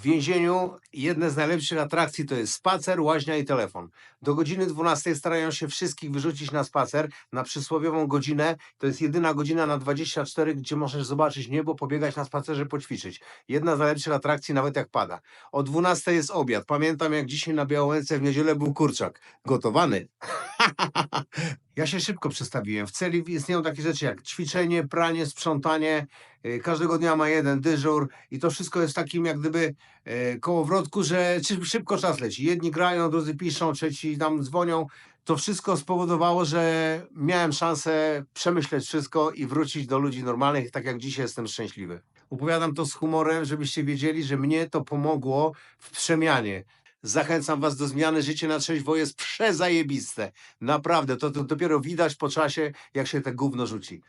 W więzieniu jedne z najlepszych atrakcji to jest spacer, łaźnia i telefon. Do godziny 12 starają się wszystkich wyrzucić na spacer, na przysłowiową godzinę. To jest jedyna godzina na 24, gdzie możesz zobaczyć niebo, pobiegać na spacerze, poćwiczyć. Jedna z najlepszych atrakcji, nawet jak pada. O 12 jest obiad. Pamiętam, jak dzisiaj na Białęce w niedzielę był kurczak. Gotowany. Ja się szybko przestawiłem. W celi istnieją takie rzeczy jak ćwiczenie, pranie, sprzątanie. Yy, Każdego dnia ma jeden dyżur i to wszystko jest takim jak gdyby e, kołowrotku, że szy- szybko czas leci. Jedni grają, drudzy piszą, trzeci tam dzwonią. To wszystko spowodowało, że miałem szansę przemyśleć wszystko i wrócić do ludzi normalnych, tak jak dzisiaj jestem szczęśliwy. Opowiadam to z humorem, żebyście wiedzieli, że mnie to pomogło w przemianie. Zachęcam was do zmiany. Życie na trzeźwo jest przezajebiste. Naprawdę, to, to dopiero widać po czasie, jak się te gówno rzuci.